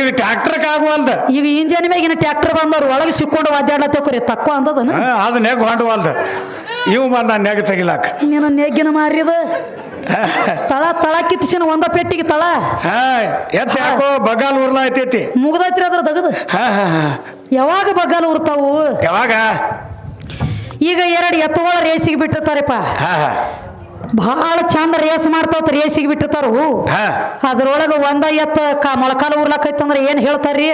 ಈಗ ಟ್ರ್ಯಾಕ್ಟರ್ಕ್ ಆಗುವಲ್ದ ಈಗ ಇಂಜನ್ ಮ್ಯಾಗಿನ ಟ್ರ್ಯಾಕ್ಟರ್ ಬಂದವ್ರು ಒಳಗೆ ಸಿಕ್ಕೊಂಡು ಒದ್ದಾಡ್ಲತ್ತಕ್ರಿ ತಕ್ಕೋ ಅಂದದನ? ಅದು ನೆಗ್ ಹೊಂಟವಲ್ದ ಇವು ಬಂದ ನೆಗ್ ತೆಗಿಲಾಕ. ನೀನು ನೆಗ್ಗಿನ ಮಾರಿದ ತಳ ತಳ ಕಿತ್ತಿಸಿನ ಒಂದ ಪೆಟ್ಟಿಗೆ ತಳ. ಹಾ ಎತ್ತ ಯಾಕೋ ಬಗಾಲ್ ಉರ್ಲಾ ಐತೈತಿ. ಮುಗ್ದೈತ್ರಿ ಅದ್ರ ದಗದು? ಹಾ ಹಾ ಹಾ. ಯಾವಾಗ ಬಗ್ಗಾಲ ಉರ್ತಾವು? ಯಾವಾಗ? ಈಗ ಎರಡು ಎತ್ತುಗಳ ರೇಸಿಗೆ ಬಿಟ್ಟಿರ್ತಾರಪ್ಪ. ಭಾಳ ಚಂದ ರೇಸ್ ಮಾಡ್ತಾವ ರೇಸಿಗೆ ಬಿಟ್ಟಿರ್ತಾರು ಹಾ. ಅದ್ರೊಳಗ ಒಂದ ಎತ್ತ ಕಾ ಮೊಳಕಾಲ ಉರ್ಲಾಕೈತಂದ್ರ ಏನ್ ಹೇಳ್ತಾರ್ರಿ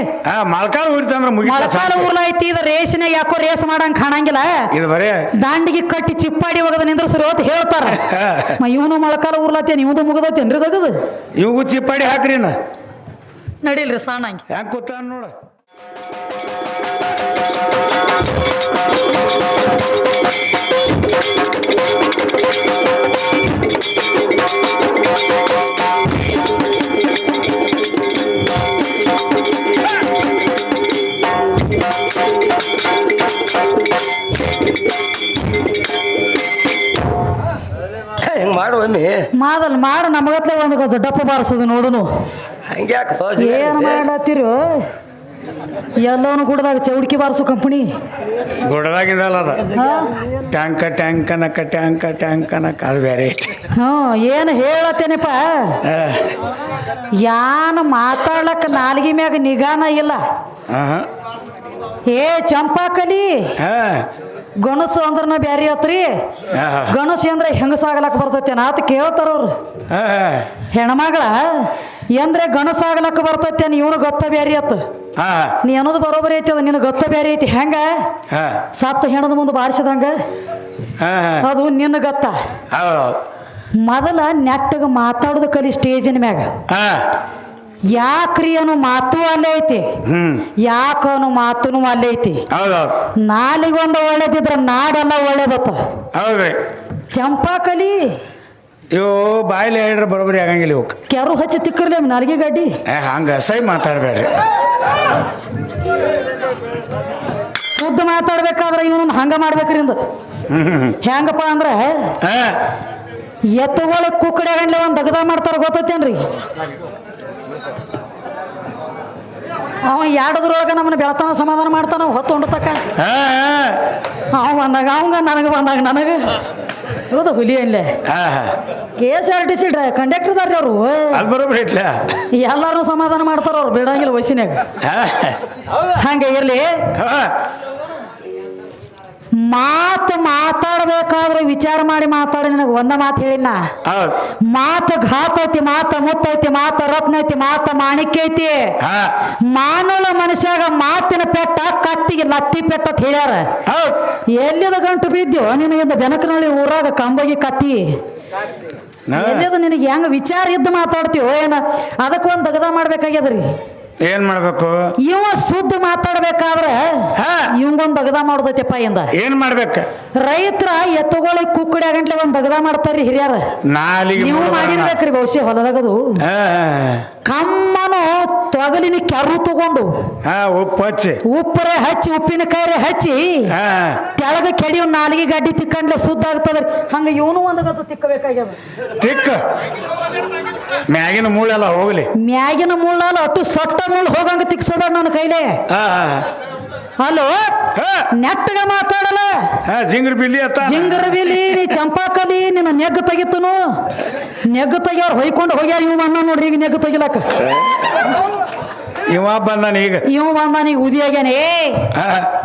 ಉರಿತಂದ್ರ ಮುಗಿತ ಮೊಳಕಾಲ ಉರ್ಲಾಯ್ತಿ ಇದ ರೇಸಿನ ಯಾಕೋ ರೇಸ್ ಮಾಡಂಗ್ ಕಾಣಂಗಿಲ್ಲ. ಇದು ಬರೇ ದಾಂಡಿಗೆ ಕಟ್ಟಿ ಚಿಪ್ಪಾಡಿ ಒಗದ ನಿಂದ್ರಸ್ರು ಅಂತ ಹೇಳ್ತಾರ. ಮ ಇವನು ಮೊಳಕಾಲ ಉರ್ಲಾತೇನ್ ಇವನು ಮುಗದೈತೇನ್ರಿ ತಗದು ಇವು ಚಿಪ್ಪಾಡಿ ಹಾಕ್ರಿ ನಡೀಲ್ರಿ ನಡಿಲ್ರಿ ಯಾಕೆ ಹೆಂಗ್ ಕೂತಾನ ನೋಡ. ಮಾದಲ್ ಮಾಡಿ ನಮಗತ್ಲ ಒಂದು ಗಜ ಡಪ್ಪ ಬಾರಿಸೋದು ನೋಡುನು. ಏನು ಮಾಡತ್ತಿರು ಎಲ್ಲವನು ಗುಡದಾಗ ಚೌಡಿಕೆ ಬಾರಿಸು ಕಂಪನಿ. ಗುಡದಾಗಿದಲ್ಲ ಅದ. ಟ್ಯಾಂಕ ಟ್ಯಾಂಕ್ ಅನಕ ಟ್ಯಾಂಕ ಟ್ಯಾಂಕ್ ಅನಕ ಅದು ಬೇರೆ ಐತಿ. ಹ್ಞೂ ಏನು ಹೇಳತ್ತೇನಪ್ಪ? ಯಾನ ಮಾತಾಡ್ಲಕ್ಕ ನಾಲ್ಗಿ ಮ್ಯಾಗ ನಿಗಾನ ಇಲ್ಲ. ಏ ಚಂಪಾಕಲಿ ಹಾ. ಗಣಸು ಅಂದ್ರನ ಬ್ಯಾರಿ ಆತ್ರಿ? ಗಣಸು ಅಂದ್ರೆ ಹೆಂಗಸಾಗಲಕ್ಕ ಬರ್ತೈತೆ ಆತ ಕೇಳ್ತಾರ ಅವ್ರು. ಹೆಣ್ಮಗಳ ಎಂದ್ರೆ ಗಣಸಾಗಲಕ್ಕ ಬರ್ತೈತೇನ ಇವನು ಗೊತ್ತ ಬ್ಯಾರಿ ಆತ? ನೀ ಅನ್ನೋದು ಬರೋಬರಿ ಐತಿ ಅದ ನಿನ್ನ ಗೊತ್ತ ಬ್ಯಾರಿ ಐತಿ ಹೆಂಗ? ಸತ್ತ ಹೆಣದ ಮುಂದೆ ಬಾರಿಸಿದಂಗ? ಅದು ನಿನ್ನ ಗೊತ್ತ ಮೊದಲ ನೆಟ್ಟಗೆ ಮಾತಾಡೋದು ಕಲಿ ಸ್ಟೇಜಿನ ಮ್ಯಾಗ. ಯಾಕ್ರಿ ಅನ್ನೋ ಮಾತು ಅಲ್ಲೇ ಐತಿ? ಯಾಕ ಅನ್ನೋ ಮಾತುನು ಅಲ್ಲೇ ಐತಿ? ನಾಲಿಗೊಂದು ಒಳ್ಳೇದಿದ್ರ ನಾಡೆಲ್ಲ ಒಳ್ಳೇದತ್ತ ಹೌದ್ರಿ. ಚಂಪಾಕಲಿ. ಇವು ಬಾಯಿಲೆ ಹೇಳ್ರೆ ಬರೋಬರಿ ಆಗಂಗಿಲ್ಲ ಇವಕ್ಕೆ ಕೆರು ಹಚ್ಚಿ ತಿಕ್ಕರ್ಲಿ ನಾಲ್ಗೆ ಗಡ್ಡಿ. ಏ ಹಂಗೆ ಸೈ ಮಾತಾಡಬೇಡ್ರಿ. ಶುದ್ಧ ಮಾತಾಡ್ಬೇಕಾದ್ರೆ ಇವನು ಹಂಗ ಮಾಡ್ಬೇಕ್ರಿ ಇಂದ. ಹ್ಮ್ ಹ್ಮ್ ಹೆಂಗಪ್ಪ ಅಂದ್ರೆ ಎತ್ತುಗಳ ಕುಕ್ಕಡೆ ಗಂಡ್ಲೆ ಒಂದು ದಗದ ಮಾಡ್ತಾರ ಗೊತ್ತೈತೇನ್ರಿ? ಅವ ಎರಡದ್ರೊಳಗ ನಮ್ಮನ್ನ ಬೆಳತನ ಸಮಾಧಾನ ಮಾಡ್ತಾನ ಹೊತ್ತು ಹೊಂಡತಕ್ಕ ಅವ ಬಂದಾಗ ಅವಂಗ ನನಗೆ ಬಂದಾಗ ನನಗೆ. ಹೌದು ಹುಲಿ ಅಲ್ಲೇ. K S R T C dry ಕಂಡಕ್ಟರ್ದಾರ್ರಿ ಅವರು. ಎಲ್ಲಾರು ಸಮಾಧಾನ ಮಾಡ್ತಾರ ಅವ್ರು ಬಿಡಂಗಿಲ್ಲ ವಯಸ್ಸಿನಾಗ ಹಂಗೆ ಇರ್ಲಿ. ಮಾತು ಮಾತಾಡಬೇಕಾದ್ರೆ ವಿಚಾರ ಮಾಡಿ ಮಾತಾಡಿ ನನಗೆ ಒಂದ ಮಾತು ಹೇಳಿನ ಮಾತು ಘಾತ ಐತಿ ಮಾತ ಮುತ್ತೈತಿ ಮಾತ ರತ್ನ ಐತಿ ಮಾತ ಮಾಣಿಕ್ಯ ಐತಿ ಮಾನವ ಮನುಷ್ಯಾಗ ಮಾತಿನ ಪೆಟ್ಟ ಕತ್ತಿಗೆ ಲತ್ತಿ ಪೆಟ್ಟ ಅಂತ ಹೇಳ್ಯಾರ. ಎಲ್ಲಿದ ಗಂಟು ಬಿದ್ದೋ ನಿನಗಿಂದ ಬೆನಕನಳ್ಳಿ ಊರಾಗ ಕಂಬಗಿ ಕತ್ತಿ. ಎಲ್ಲಿದ ನಿನಗೆ ಹೆಂಗ ವಿಚಾರ ಇದ್ದು ಮಾತಾಡ್ತೀವೋ ಏನ? ಅದಕ್ಕೊಂದು ದಗದ ಮಾಡ್ಬೇಕಾಗ್ಯದ್ರಿ. ಏನ್ ಮಾಡ್ಬೇಕು? ಇವ ಸುದ್ದ ಮಾತಾಡ್ಬೇಕಾದ್ರೆ ಹಾ. ಇವಂಗೊಂದು ಬಗದ ಮಾಡೋದೈತೆಪ್ಪ ಇಂದ. ಏನ್ ಮಾಡ್ಬೇಕ? ರೈತರ ಎತ್ತುಗಳಿಗೆ ಕುಕ್ಕಡಿ ಆಗಂಟ್ಲೆ ಒಂದ್ ಬಗದ ಮಾಡ್ತಾರ್ರಿ ಹಿರಿಯರ. ನಾಲಿಗೆ ನೀವು. ಮಾಡಿರ್ಬೇಕ್ರಿ ಬಹುಶಃ ಹೊಲದಾಗದು. ಹಾ. ಕಮ್ಮನು ತೊಗಲಿನ ಕೆರು ತಗೊಂಡು. ಹಾ ಉಪ್ಪು ಹಚ್ಚಿ. ಉಪ್ಪರ ಹಚ್ಚಿ ಉಪ್ಪಿನಕಾಯಿ ಹಚ್ಚಿ. ಹಾ. ತೆಳಗ ಕೆಡಿ ನಾಲಿಗೆ ಗಡ್ಡಿ ತಿಕ್ಕಂಡ್ಲೆ ಸುದ್ದ ಆಗ್ತದ್ರಿ ಹಂಗ ಇವನು ಒಂದು ಗದ್ದು ತಿಕ್ಕಬೇಕಾಗ್ಯದ. ತಿಕ್ಕ. ಮ್ಯಾಗಿನ ಮೂಳೆಲ್ಲ ಹೋಗ್ಲಿ. ಮ್ಯಾಗಿನ ಮುಳ್ಳಲ್ಲ ಅಟ್ಟು ಸೊಟ್ಟ ಮುಳ್ಳು ಹೋಗಂಗ ತಿಕ್ಸೋಬೇಡ ನನ್ನ ಕೈಲೇ. ಹಾ. ಹಲೋ? ಹಾ. ನೆಟ್ಟಗ ಮಾತಾಡಲ್ಲ? ಜಿಂಗ್ರ ಬಿಲ್ಲಿ ಅತ್ತ ಜಿಂಗರ ಬಿಲಿ ನೀ ಚಂಪಾಕಲಿ ನಿನ್ನ ನೆಗ್ಗು ತೆಗಿತನು. ನೆಗ್ಗು ತೆಗಿಯೋರು ಹೊಯ್ಕೊಂಡು ಹೋಗ್ಯಾರ ಇವ್ ಅಣ್ಣ ನೋಡ್ರಿ ಈಗ ನೆಗ್ ತೆಗಿಲಕ್ಕ. ಇವ ಬಂದಾನ ಈಗ. ಇವ್ ಬಂದ ಈಗ ಉದಿಯಾಗ್ಯಾನ. ಏ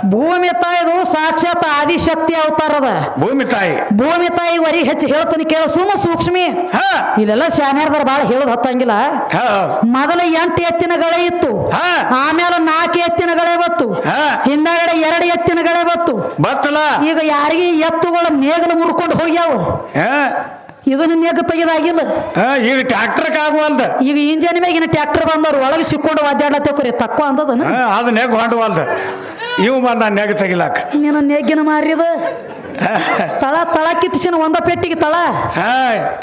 ಭೂಮಿ ತಾಯಿದು ಸಾಕ್ಷಾತ್ ಆದಿಶಕ್ತಿ ಅವತಾರದ ಭೂಮಿ ತಾಯಿ. ಭೂಮಿ ತಾಯಿ ವರಿ ಹೆಚ್ಚು ಹೇಳ್ತಾನೆ ಕೇಳ ಸುಮ್ಮ ಸೂಕ್ಷ್ಮಿ. ಹಾ. ಇಲ್ಲೆಲ್ಲ ಶಾನ್ಯಾರ್ದಾರ ಭಾಳ ಹೇಳೋದು ಹತ್ತಂಗಿಲ್ಲ. ಹಾ. ಮೊದಲ ಎಂಟು ಎತ್ತಿನ ಗಳೆ ಇತ್ತು. ಹಾ. ಆಮೇಲೆ ನಾಲ್ಕು ಎತ್ತಿನ ಗಳೆ ಬತ್ತು ಹಾ. ಹಿಂದಾಗಡೆ ಎರಡು ಎತ್ತಿನ ಗಳೆ ಬತ್ತು ಬತ್ತಲ್ಲ ಈಗ ಯಾರಿಗೆ ಎತ್ತುಗಳು ನೇಗಲು ಮುರ್ಕೊಂಡು ಹೋಗ್ಯಾವ. ಹಾ. ಇದನ್ನ ನೆಗ್ ತೆಗೆದಾಗಿಲ್ಲ. ಹಾ ಈಗ ಟ್ರ್ಯಾಕ್ಟರ್ಕ್ ಆಗುವಲ್ದ ಈಗ ಇಂಜನ್ ಮ್ಯಾಗಿನ ಟ್ರ್ಯಾಕ್ಟರ್ ಬಂದವ್ರು ಒಳಗೆ ಸಿಕ್ಕೊಂಡು ಒದ್ದಾಡ್ಲತ್ತೇಕ್ರಿ ತಕ್ಕ ಅಂದದನ ಹಾ ಅದು ನೆಗ್ ಹೊಂಡವಲ್ದ ಇವು ಬಂದ ನೆಗ್ ತೆಗಿಲಾಕ. ನೀನು ನೆಗ್ಗಿನ ಮಾರಿದ? ತಳ ತಳ ಕಿತ್ತಿಸಿನ ಒಂದ ಪೆಟ್ಟಿಗೆ ತಳ? ಹಾ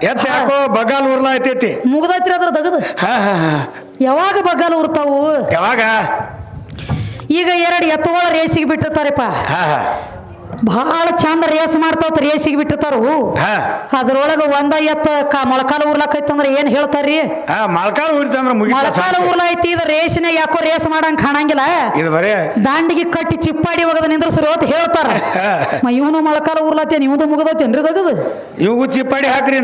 ಎತ್ತ ಯಾಕೋ ಬಗಾಲ್ ಉರ್ಲಾ ಐತೈತಿ ಮುಗ್ದೈತ್ರಿ ಅದ್ರ ದಗದು? ಹಾ ಹಾ ಹಾ. ಯಾವಾಗ ಬಗ್ಗಾಲ ಉರ್ತಾವು? ಯಾವಾಗ? ಈಗ ಎರಡು ಎತ್ತುಗಳ ರೇಸಿಗೆ ಬಿಟ್ಟಿರ್ತಾರಪ್ಪ. ಹಾ ಹಾ. ಭಾಳ ಚಂದ ರೇಸ್ ಮಾಡ್ತಾವತ್ ರೇಸಿಗೆ ಬಿಟ್ಟಿರ್ತಾರು. ಅದ್ರೊಳಗ ಒಂದ ಎತ್ತ ಕ ಮೊಳಕಾಲ ಉರ್ಲಾಕೈತಂದ್ರ ಏನ್ ಹೇಳ್ತಾರ್ರಿ? ಮೊಳಕಾಲ ಮುಗಿತ ಮೊಳಕಾಲ ಉರ್ಲೈತಿ ಇದು ರೇಸಿನ ಯಾಕೋ ರೇಸ್ ಮಾಡಂಗ್ ಕಾಣಂಗಿಲ್ಲ. ದಾಂಡಿಗೆ ಕಟ್ಟಿ ಚಿಪ್ಪಾಡಿ ಒಗದ ನಿಂದ್ರಸ್ರು ಅಂತ ಹೇಳ್ತಾರ. ಇವನು ಮೊಳಕಾಲ ಉರ್ಲಾತೇನ್ ಇವಂದು ಮುಗದೈತೇನ್ರಿ ತಗದು ಇವು ಚಿಪ್ಪಾಡಿ ಹಾಕ್ರಿ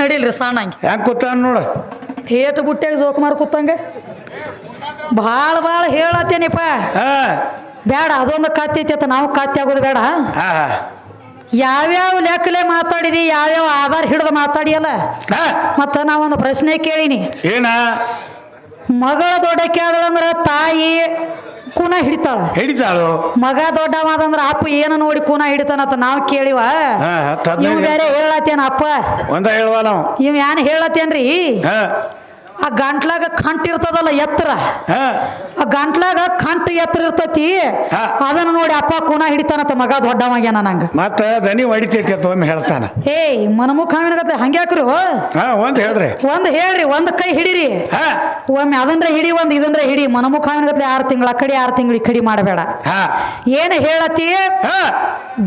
ನಡೀಲ್ರಿ ಸಣ್ಣಂಗೆ ಹೆಂಗ್ ಕೂತಾನ ನೋಡ. ಥೇಟ್ ಬುಟ್ಟ್ಯಾಗ ಜೋಕುಮಾರ್ ಕೂತಂಗ. ಭಾಳ ಭಾಳ ಹೇಳತ್ತೇನಿಪ್ಪ ಬೇಡ ಅದೊಂದು ಕತ್ತಿ ಐತಿ ಅಂತ ನಾವು ಕತ್ತಿ ಆಗೋದು ಬೇಡ. ಹಾ ಹಾ. ಯಾವ್ಯಾವ ಲೆಕ್ಕಲೆ ಮಾತಾಡಿದಿ ಯಾವ್ಯಾವ ಆಧಾರ ಹಿಡಿದು ಮಾತಾಡಿಯಲ್ಲ? ಹಾ. ಮತ್ತು ನಾವೊಂದು ಪ್ರಶ್ನೆ ಕೇಳಿನಿ. ಏನ? ಮಗಳ ದೊಡ್ಡಕ್ಕೆ ಆದಳಂದ್ರ ತಾಯಿ ಕೂನ ಹಿಡಿತಾಳ. ಹಿಡಿತಾಳು. ಮಗ ದೊಡ್ಡವಾದಂದ್ರ ಅಪ್ಪ ಏನು ನೋಡಿ ಕೂನ ಹಿಡಿತಾನಂತ ನಾವು ಕೇಳಿವ. ಹಾ ಹತ್ತು ಇವ್ ಹದಿನೈದು ಬೇರೆ ಹೇಳತ್ತೇನ ಅಪ್ಪ. ಒಂದ ಹೇಳುವ ನಾವು. ಇವ್ ಏನ್ ಹೇಳತ್ತೇನ್ರಿ ಹಾ. ಆ ಗಂಟ್ಲಾಗ ಕಂಟ್ ಇರ್ತದಲ್ಲ ಎತ್ತರ? ಆ ಗಂಟ್ಲಾಗ ಕಂಟ್ ಎತ್ತರ ಇರ್ತೈತಿ. ಅದನ್ನ ನೋಡಿ ಅಪ್ಪ ಕುನ ಹಿಡಿತಾನಂತ ಮಗ ದೊಡ್ಡವಾಗ್ಯಾನ ನಂಗ. ಮತ್ತ ದನಿ ಹೊಡಿತೈತಿ ಅಂತ ಒಮ್ಮೆ ಹೇಳ್ತಾನ. ಏಯ್ ಮನಮುಖ ಹಾವಿನಗತ್ತೆ ಹಂಗ್ಯಾಕ್ರಿ ಒಂದ್ ಹೇಳ್ರಿ. ಒಂದ್ ಹೇಳ್ರಿ ಒಂದ್ ಕೈ ಹಿಡೀರಿ. ಒಮ್ಮೆ ಅದಂದ್ರೆ ಹಿಡಿ ಒಂದ್ ಇದಂದ್ರೆ ಹಿಡಿ ಮನಮುಖ ಹಾವಿನಗತ್ಲೆ ಆರು ತಿಂಗಳ ಕಡಿ ಆರು ತಿಂಗಳು ಕಡಿ ಮಾಡಬೇಡ. ಹಾ. ಏನ್ ಹೇಳತಿ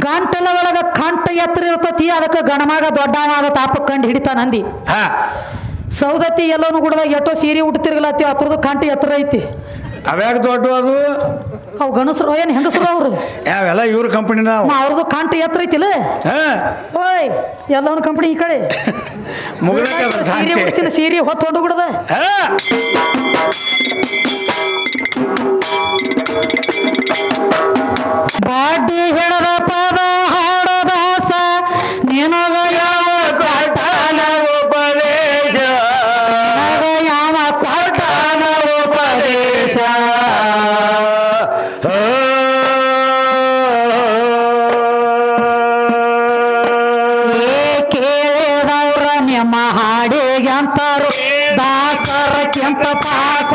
ಗಂಟಲ ಒಳಗ ಕಂಠ ಎತ್ತರ ಇರ್ತತಿ ಅದಕ್ಕೆ ಗಣಮಗ ದೊಡ್ಡವಾದ ತಾಪ ಕಂಡು ಹಿಡಿತಾನಂದಿ ಹಾ. ಸೌದತ್ತಿ ಎಲ್ಲೋನು ಗುಡದಾಗ ಎಷ್ಟೋ ಸೀರೆ ಉಟ್ತಿರ್ಗಲತ್ತಿ ಅತ್ರದ್ದು ಕಾಂಟಿ ಎತ್ತರ ಐತಿ. ಅವ್ಯಾಗ ದೊಡ್ಡ ಅದು? ಅವು ಗಣಸರು ಏನು ಹೆಂಗಸರು ಅವ್ರು? ಯಾವೆಲ್ಲ ಇವ್ರ ಕಂಪನಿ ಅವ್ರದ್ದು ಕಾಂಟಿ ಎತ್ತರ ಐತಿಲ್ಲ? ಹಾ. ಓಯ್ ಎಲ್ಲವನ್ನ ಕಂಪನಿ ಈ ಕಡೆ. ಸೀರೆ ಉಡಿಸಿನ ಸೀರೆ ಹೊತ್ತು ಹೊಂಡು ಬಿಡದ. ಬಾಡಿ ಹಿಡದ ಹಾಡಿಗೆ ಅಂತಾರು ದಾಸರಕ್ಕಿಂತ ಪಾಸ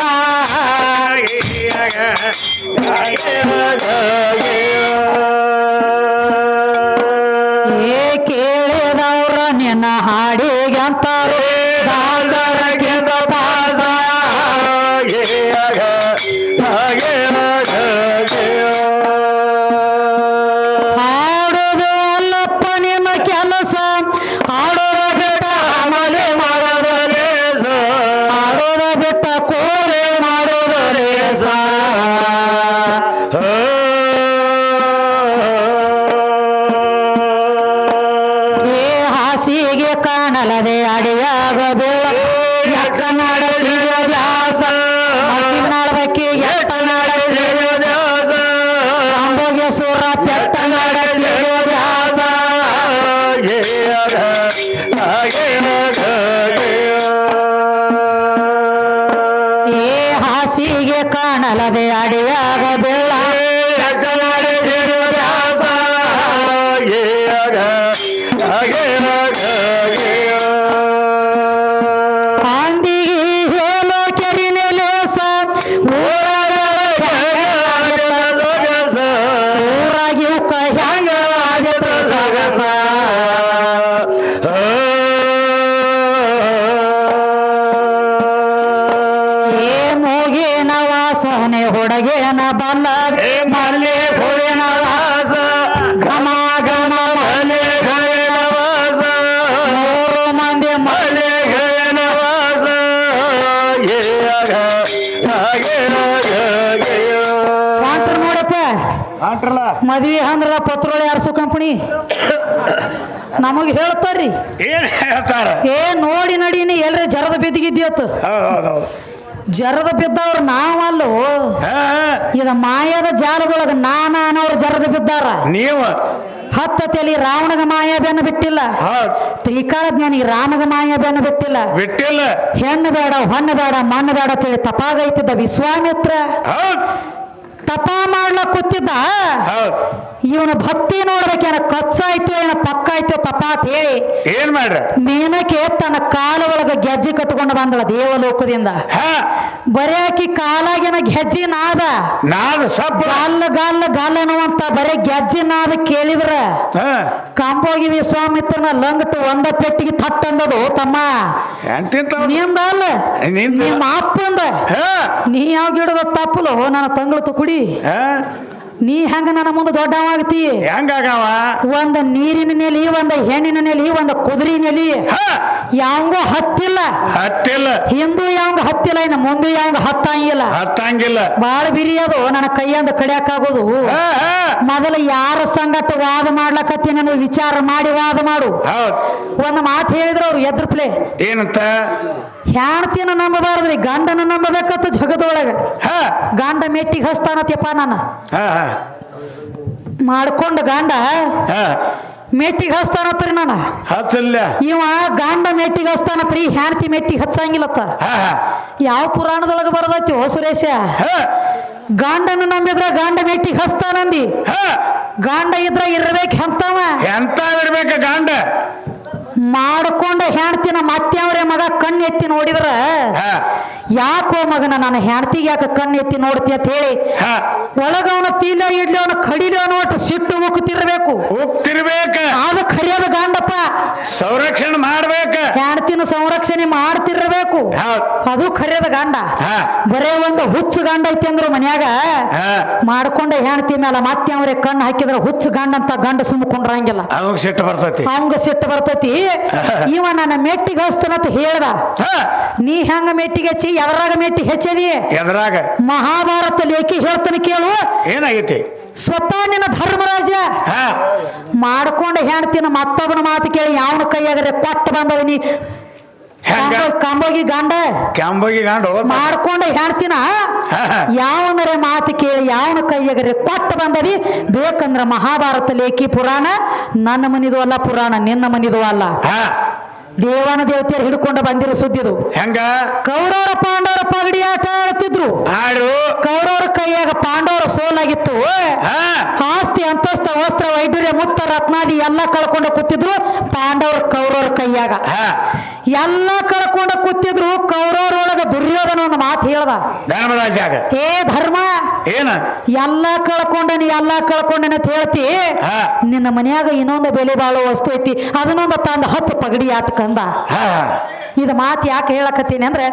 ಮದ್ವಿ ಅಂದ್ರ ಪತ್ರೊಳ ಯಾರ್ಸು ಕಂಪನಿ ನಮಗ್ ಹೇಳ್ತಾರ್ರಿ. ಏನ್ ಹೇಳ್ತಾರ? ಏ ನೋಡಿ ನಡೀನಿ ಎಲ್ರಿ ಜರದ ಬಿದ್ದಿಗಿದ್ಯತ್ ಜರದ ಬಿದ್ದವ್ರ ನಾವಲ್ಲೋ ಇದ ಮಾಯದ ಜಾಲದೊಳಗ ನಾನ ಅನ್ನೋರು ಜರದ ಬಿದ್ದಾರ. ನೀವು? ಹತ್ತ ತಲಿ ರಾವಣಗ ಮಾಯ ಬೆನ್ನು ಬಿಟ್ಟಿಲ್ಲ. ತ್ರಿಕಾಲ ಜ್ಞಾನಿ ರಾಮಗ ಮಾಯ ಬೆನ್ನು ಬಿಟ್ಟಿಲ್ಲ. ಬಿಟ್ಟಿಲ್ಲ. ಹೆಣ್ಣು ಬೇಡ ಹೊಣ್ಣು ಬೇಡ ಮಣ್ಣು ಬೇಡ ತಿಳಿ ತಪಾಗೈತಿದ್ದ ವಿಶ್ವಾಮಿತ್ರ. ತಪ ಮಾಡ್ಲಕ್ ಕೂತಿದ್ದ? ಹೌದು. ಇವನ ಭಕ್ತಿ ನೋಡ್ಬೇಕೇನ ಕಚ್ಚಾಯ್ತು ಏನ ಪಕ್ಕಾಯ್ತು ಪಪ್ಪ ಅಂತ ಹೇಳಿ. ಏನ್ ಮಾಡ್ರ? ಮೇನಕ್ಕೆ ತನ್ನ ಕಾಲ ಒಳಗ ಗೆಜ್ಜೆ ಕಟ್ಕೊಂಡು ಬಂದಳ ದೇವಲೋಕದಿಂದ. ಹಾ. ಬರೀ ಆಕಿ ಕಾಲಾಗಿನ ಗೆಜ್ಜೆ ನಾದ. ನಾದ ಸಪ್ಪ ಗಲ್ಲ ಗಲ್ಲ ಗಲ್ಲ ಅನ್ನುವಂತ ಬರೀ ಗೆಜ್ಜೆ ನಾದ ಕೇಳಿದ್ರ. ಹಾ. ಕಾಂಬೋಗಿ ವಿಶ್ವಾಮಿತ್ರನ ಲಂಗಟ್ಟು ಒಂದ ಪೆಟ್ಟಿಗೆ ತಟ್ಟ ಅಂದದು ತಮ್ಮ ನಿಂದಲ್ಲ. ನಿಂದ. ಅಲ್ಲ ನಿಮ್ಮ ಅಪ್ಪಂದ. ನೀ ಯಾವ ಗಿಡದ ತಪ್ಪಲು ನನ್ನ ತಂಗಳು ತುಕುಡಿ ಹಾ. ನೀ ಹೆಂಗ ನನ್ನ ಮುಂದೆ ದೊಡ್ಡವಾಗ್ತಿ ಹೆಂಗಾಗವ? ಒಂದ ನೀರಿನ ನೆಲಿ ಒಂದ ಹೆಣ್ಣಿನ ನೆಲಿ ಒಂದ ಕುದುರಿ ನೆಲಿ. ಹ. ಯಾವಂಗ ಹತ್ತಿಲ್ಲ. ಹತ್ತಿಲ್ಲ. ಹಿಂದೂ ಯಾವಂಗ ಹತ್ತಿಲ್ಲ ಇನ್ನು ಮುಂದೆ ಯಾವಂಗ ಹತ್ತಂಗಿಲ್ಲ. ಹತ್ತಂಗಿಲ್ಲ. ಬಾಳ ಬಿರಿ ಅದು ನನ್ನ ಕೈಯಂದ ಕಡಿಯಾಕಾಗೋದು. ಮೊದಲ ಯಾರ ಸಂಗಟ ವಾದ ಮಾಡ್ಲಕತ್ತಿ ನನ್ನ ವಿಚಾರ ಮಾಡಿ ವಾದ ಮಾಡು. ಒಂದು ಮಾತು ಹೇಳಿದ್ರು ಅವ್ರು ಎದ್ರ ಪ್ಲೇ. ಏನಂತ? ಹೆಣ್ತಿನ ನಂಬಬಾರ್ದ್ರಿ ಗಂಡನ ನಂಬಬೇಕತ್ತ ಜಗದೊಳಗ. ಹ. ಗಂಡ ಮೆಟ್ಟಿಗೆ ಹಸ್ತಾನತ್ಯಪ್ಪ ನಾನು. ಮಾಡ್ಕೊಂಡ ಗಂಡ ಮೇಟಿಗೆ ಮೆಟ್ಟಿಗೆ ಹಸ್ತಾನತ್ರಿ ನಾನು. ಹಚ್ಚಲ್ಲ. ಇವ ಗಂಡ ಮೆಟ್ಟಿಗೆ ಹಸ್ತಾನತ್ರಿ ಹೆಣ್ತಿ ಮೆಟ್ಟಿಗೆ ಹಚ್ಚಂಗಿಲ್ಲತ್ತ. ಯಾವ ಪುರಾಣದೊಳಗೆ ಬರದೈತಿ ಓ ಸುರೇಶ? ಹ. ಗಂಡನ ನಂಬಿದ್ರ ಗಂಡ ಮೆಟ್ಟಿಗೆ ಹಸ್ತಾನಂದಿ ಗಾಂಡ ಗಂಡ ಇದ್ರ ಇರ್ಬೇಕು ಹೆಂತವ? ಎಂತ ಇರ್ಬೇಕ ಗಾಂಡ? ಮಾಡ್ಕೊಂಡ ಹೆಣ್ತಿನ ಮತ್ತೆ ಅವ್ರೆ ಮಗ ಕಣ್ಣು ಎತ್ತಿ ನೋಡಿದ್ರ? ಹ. ಯಾಕೋ ಮಗನ ನನ್ನ ಹೆಣ್ತಿಗೆ ಯಾಕೆ ಕಣ್ಣು ಎತ್ತಿ ನೋಡ್ತಿ ಅಂತ ಹೇಳಿ ಹ. ಒಳಗ ಅವನ ತೀಲ ಇಡ್ಲಿ ಅವನ ಕಡಿಲಿ ಒಟ್ಟು ಸಿಟ್ಟು ಹೋಗ್ತಿರ್ಬೇಕು ಹೋಗ್ತಿರ್ಬೇಕ ಅದು ಖರಿಯದ ಗಂಡಪ್ಪ. ಸಂರಕ್ಷಣೆ ಮಾಡ್ಬೇಕು. ಹೆಣ್ತಿನ ಸಂರಕ್ಷಣೆ ಮಾಡ್ತಿರ್ಬೇಕು. ಅದು ಖರಿಯದ ಗಂಡ. ಬರೇ ಒಂದು ಹುಚ್ಚು ಗಂಡ ಐತಿ ಅಂದ್ರು ಮನ್ಯಾಗ ಮಾಡ್ಕೊಂಡ ಹೆಣ್ತಿ ಮೇಲೆ ಮತ್ತೆ ಅವ್ರಿಗೆ ಕಣ್ಣು ಹಾಕಿದ್ರೆ ಹುಚ್ಚು ಗಂಡ ಅಂತ ಗಂಡ ಸುಮ್ಕೊಂಡ್ರಂಗಿಲ್ಲ ಅವಂಗ ಸಿಟ್ಟು ಬರ್ತೈತಿ. ಅವಂಗ ಸಿಟ್ಟು ಬರ್ತೈತಿ. ಇವ ನನ್ನ ಮೆಟ್ಟಿಗೆ ಹಸ್ತನಂತ ಹೇಳ್ದ. ಹ. ನೀ ಹೆಂಗ ಮೆಟ್ಟಿಗೆ ಹಚ್ಚಿ ಎದರಾಗ ಮೆಟ್ಟಿ ಹೆಚ್ಚದಿ? ಎದ್ರಾಗ. ಮಹಾಭಾರತ ಲೇಖಿ ಹೇಳ್ತಾನೆ ಕೇಳು. ಏನಾಗೈತಿ? ಸ್ವತಃ ನಿನ್ನ ಧರ್ಮರಾಜ ಮಾಡ್ಕೊಂಡು ಹೆಣ್ತಿನ ಮತ್ತೊಬ್ಬನ ಮಾತು ಕೇಳಿ ಯಾವನ ಕೈಯಾಗ್ರೆ ಕೊಟ್ಟು ಬಂದವನಿ? ಕಂಬೋಗಿ ಗಂಡ. ಕಾಂಬೋ- ಕಾಂಬೋಗಿ ಗಂಡ ಮಾಡ್ಕೊಂಡು ಹೆಣ್ತಿನ ಯಾವನರ ಮಾತು ಕೇಳಿ ಯಾವನ ಕೈಯಾಗ್ರೆ ಕೊಟ್ಟು ಬಂದದಿ? ಬೇಕಂದ್ರ ಮಹಾಭಾರತ ಲೇಖಿ ಪುರಾಣ ನನ್ನ ಮನಿದು ಅಲ್ಲ ಪುರಾಣ ನಿನ್ನ ಮನಿದು ಅಲ್ಲ. ದೇವಾನ ದೇವತೆಯರು ಹಿಡ್ಕೊಂಡು ಬಂದಿರೋ ಸುದ್ದಿದು ಹೆಂಗ? ಕೌರವರ ಪಾಂಡವರ ಪಗಡಿ ಆಟ ಆಡ್ತಿದ್ರು. ಆಡು ಕೌರವರ ಕೈಯಾಗ ಪಾಂಡವರ ಸೋಲಾಗಿತ್ತು. ಆಸ್ತಿ ಅಂತಸ್ತ ವಸ್ತ್ರ ವೈಭರ್ಯ ಮುತ್ತ ರತ್ನಾದಿ ಎಲ್ಲ ಕಳ್ಕೊಂಡು ಕೂತಿದ್ರು ಪಾಂಡವರ ಕೌರವರ ಕೈಯಾಗ. ಎಲ್ಲ ಕಳ್ಕೊಂಡ ಕೂತಿದ್ರು ಕೌರವರೊಳಗ ದುರ್ಯೋಧನ ಒಂದು ಮಾತು ಹೇಳ್ದ. ಧರ್ಮರಾಜಾಗ. ಏ ಧರ್ಮ ಏನ? ಎಲ್ಲ ಕಳ್ಕೊಂಡನಿ ಎಲ್ಲ ಕಳ್ಕೊಂಡೆ ಅಂತ ಹೇಳ್ತಿ ನಿನ್ನ ಮನ್ಯಾಗ ಇನ್ನೊಂದು ಬೆಲೆ ಬಾಳೋ ವಸ್ತು ಐತಿ ಅದನ್ನೊಂದು ತಂದು ಹತ್ತು ಪಗಡಿ ಆಟಕಂದ ಇದ ಇದು ಮಾತು ಯಾಕೆ ಹೇಳಕತ್ತೀನಿ ಅಂದ್ರೆ?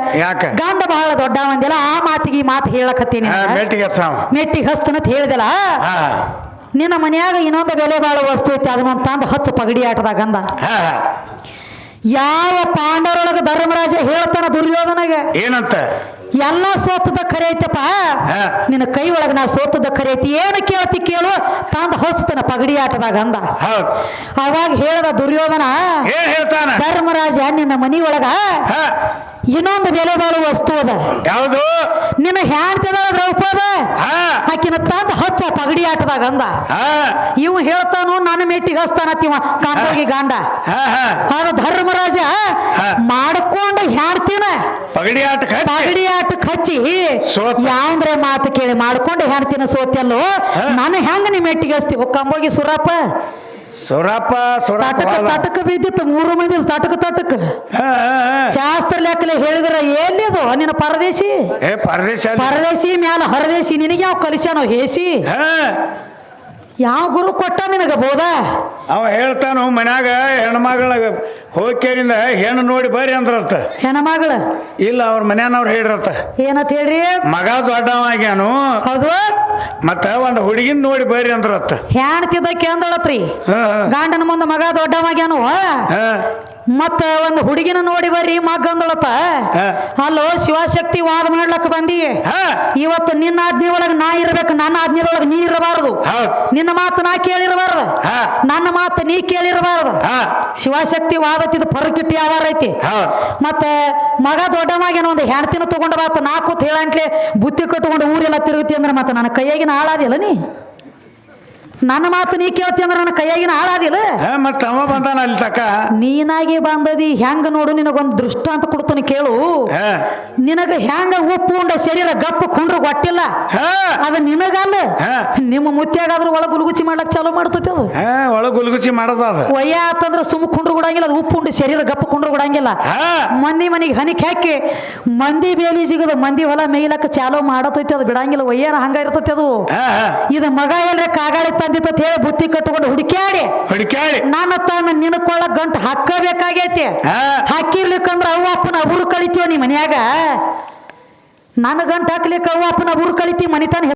ಗಂಡ ಬಹಳ ದೊಡ್ಡ ಒಂದಿಲ್ಲ ಆ ಮಾತಿಗೆ ಈ ಮಾತು ಹೇಳಕತ್ತೀನಿ ಮೆಟ್ಟಿಗೆ ಹಸ್ತನತ್ ಹೇಳಿದಲ್ಲ? ನಿನ್ನ ಮನ್ಯಾಗ ಇನ್ನೊಂದು ಬೆಲೆ ಬಾಳೋ ವಸ್ತು ಐತಿ ಅದನ್ನೊಂದು ತಂದು ಹತ್ತು ಪಗಡಿ ಆಟದಾಗ ಅಂದ ಯಾವ ಪಾಂಡವರೊಳಗ ಧರ್ಮರಾಜ ಹೇಳ್ತಾನ ದುರ್ಯೋಧನಗೆ? ಏನಂತ? ಎಲ್ಲ ಸೋತದ ಖರೆ ಐತಪ್ಪ. ನಿನ್ನ ಕೈ ಒಳಗ ನಾ ಸೋತದ ಖರೆ ಐತಿ. ಏನು ಕೇಳ್ತಿ ಕೇಳು ತಂದು ಹೊಸ್ತನ ಪಗಡಿ ಆಟದಾಗ ಅಂದ. ಹೌದ್. ಅವಾಗ ಹೇಳದ ದುರ್ಯೋಧನ ಧರ್ಮರಾಜ ನಿನ್ನ ಮನಿ ಒಳಗ ಇನ್ನೊಂದು ಬೆಲೆ ಬಾಳುವ ವಸ್ತು ಅದ. ಯಾವುದು? ನಿನ್ನ ಹೆಂಡತಿ ದ್ರೌಪದ? ಆಕಿನ ತಂದ ಹಚ್ಚ ಪಗಡಿ ಆಟದಾಗ ಅಂದ. ಇವ್ ಹೇಳ್ತಾನು ನನ್ನ ಮೆಟ್ಟಿಗೆ ಹಸ್ತಾನತ್ತಿವ ಕಾಂಡೋಗಿ ಗಾಂಡ. ಆಗ ಧರ್ಮರಾಜ. ಮಾಡ್ಕೊಂಡು ಹ್ಯಾಡ್ತಿನ. ಪಗಡಿ ಆಟ ಪಗಡಿ ಆಟಕ್ಕೆ ಹಚ್ಚಿ ಸೋತ. ಯಾವ್ದ್ರೆ ಮಾತು ಕೇಳಿ ಮಾಡ್ಕೊಂಡು ಹ್ಯಾಡ್ತಿನ ಸೋತ್ಯಲ್ಲೋ. ನಾನು ಹೆಂಗ ನಿಮ್ಮ ಮೆಟ್ಟಿಗೆ ಹಚ್ತೀವಿ ಕಂಬೋಗಿ ಸುರಪ್ಪ. ಸುರಪ್ಪ ತಟಕ. ತಟಕ ಬಿದ್ದಿತ್ತು ಮೂರು ಮಂದಿ ತಾಟಕ ತಾಟಕ. ಶಾಸ್ತ್ರ ಲೆಕ್ಕಲೆ ಹೇಳಿದ್ರ ಎಲ್ಲಿದು ನಿನ್ನ ಪರದೇಶಿ? ಏ ಪರದೇಶ ಮ್ಯಾಲ ಹರದೇಶಿ ನಿನಗೆ ಯಾವ ಕಲಿಸ್ಯಾನೋ ಹೇಸಿ? ಹ. ಯಾವ ಗುರು ಕೊಟ್ಟ ನಿನಗ ಬೋಧ? ಅವ ಹೇಳ್ತಾನು ಮನ್ಯಾಗ ಹೆಣ್ಮಗಳ ಹೋಗ್ಕೇರಿಂದ ಹೆಣ್ಣು ನೋಡಿ ಬರ್ರಿ ಅಂದ್ರತ್ತ ಹೆಣ್ಮಗಳ? ಇಲ್ಲ ಅವ್ರ ಮನ್ಯಾನವ್ರು ಹೇಳಿರತ್ತ ಏನತ್ ಹೇಳ್ರಿ? ಮಗ ದೊಡ್ಡವಾಗ್ಯಾನು. ಹೌದು? ಮತ್ತ ಒಂದು ಹುಡುಗಿನ ನೋಡಿ ಬರ್ರಿ ಅಂದ್ರತ್ತ ಹೆಣ್ತಿದ್ದಕ್ಕೆ ಅಂದಳತ್ರಿ. ಗಂಡನ ಮುಂದೆ ಮಗ ದೊಡ್ಡವಾಗ್ಯಾನು. ಹ, ಮತ್ತ ಒಂದು ಹುಡುಗಿನ ನೋಡಿ ಬರ್ರಿ ಮಗ ಅಂದಳತ್ತ ಅಲ್ಲೋ ಶಿವಶಕ್ತಿ ವಾದ ಮಾಡ್ಲಕ್ ಬಂದಿ ಹ. ಇವತ್ತು ನಿನ್ನ ಆಜ್ಞೆ ಒಳಗ ನಾ ಇರ್ಬೇಕು ನನ್ನ ಆಜ್ಞೆದೊಳಗೆ ನೀ ಇರಬಾರದು. ನಿನ್ನ ಮಾತು ನಾ ಕೇಳಿರಬಾರ್ದು. ನನ್ನ ಮಾತು ನೀ ಕೇಳಿರಬಾರದು. ಶಿವಶಕ್ತಿ ವಾದತ್ತಿದ ಪರಕಿಟ್ಟಿ ಯಾವಾರ ಐತಿ. ಮತ್ತೆ ಮಗ ದೊಡ್ಡವಾಗ್ಯಾನ ಒಂದು ಹೆಣ್ತಿನ ತಗೊಂಡ ಬಾತ ನಾ ಕೂತ್ ಹೇಳಂಟ್ಲೆ ಬುತ್ತಿ ಕಟ್ಕೊಂಡು ಊರೆಲ್ಲ ತಿರುಗುತ್ತಿ ಅಂದ್ರೆ ಮತ್ತೆ ನನ್ನ ಕೈಯಾಗಿನ ಹಾಳಾದಿಲ್ಲ ನೀ ನನ್ನ ಮಾತು ನೀ ಕೇಳ್ತಿ ಅಂದ್ರೆ ನನ್ನ ಕೈಯಾಗಿನ ಹಾಳಾದಿಲ್ಲ ಮತ್ತ ಅವ ಬಂದಾನ ಅಲ್ಲಿ ತಕ ನೀನಾಗಿ ಬಂದದಿ ಹೆಂಗ ನೋಡು ನಿನಗೊಂದು ದೃಷ್ಟಾಂತ ಕೊಡ್ತಾನೆ ಕೇಳು. ನಿನಗ ಹೆಂಗ ಉಪ್ಪು ಉಂಡ ಶರೀರ ಗಪ್ಪು ಕುಂಡ್ರು ಗೊತ್ತಿಲ್ಲ ಹ. ಅದು ನಿನಗಲ್ಲ. ನಿಮ್ಮ ಮುತ್ಯಾಗಾದ್ರೂ ಒಳ ಗುಲುಗುಚಿ ಮಾಡ್ಲಕ್ ಚಾಲೂ ಮಾಡ್ತೈತಿ ಅದು ಹ ಒಳಗ್ ಗುಲ್ಗುಚಿ ಮಾಡೋದ ಒಯ್ಯ ಆತಂದ್ರ ಸುಮ್ ಕುಂಡ್ರು ಕೊಡಂಗಿಲ್ಲ ಅದು ಉಪ್ಪು ಉಂಡು ಶರೀರ ಗಪ್ಪು ಕುಂಡ್ರು ಕೊಡಂಗಿಲ್ಲ. ಮಂದಿ ಮನಿಗೆ ಹನಿಕ್ ಹಾಕಿ ಮಂದಿ ಬೇಲಿ ಸಿಗದು ಮಂದಿ ಹೊಲ ಮೇಯ್ಲಕ್ಕ ಚಾಲೂ ಮಾಡತೈತಿ ಅದು ಬಿಡಂಗಿಲ್ಲ ಒಯ್ಯಾರ ಹಂಗ ಇರ್ತೈತಿ ಅದು. ಇದು ಮಗ ಎಲ್ರೆ ಕಾಗಾಳಿ ಅಂತ ಹೇಳಿ ಬುತ್ತಿ ಕಟ್ಕೊಂಡು ಹುಡುಕ್ಯಾಡಿ. ಹುಡುಕ್ಯಾಡಿ. ನಾನು ತಾನ ನಿನಕೊಳ್ಳ ಗಂಟು ಹಾಕಬೇಕಾಗೈತಿ. ಹಾಕಿರ್ಲಿಕ್ಕಂದ್ರ ಅವ್ವ ಅಪ್ಪನ ಅವ್ರು ಕಳಿತೀವ ನೀ ಮನ್ಯಾಗ. ನನ್ನ ಗಂಟು ಹಾಕ್ಲಿಕ್ಕೆ ಅವ್ವ ಅಪ್ಪನ ಅವ್ರು ಕಳಿತಿ ಮನಿತಾನ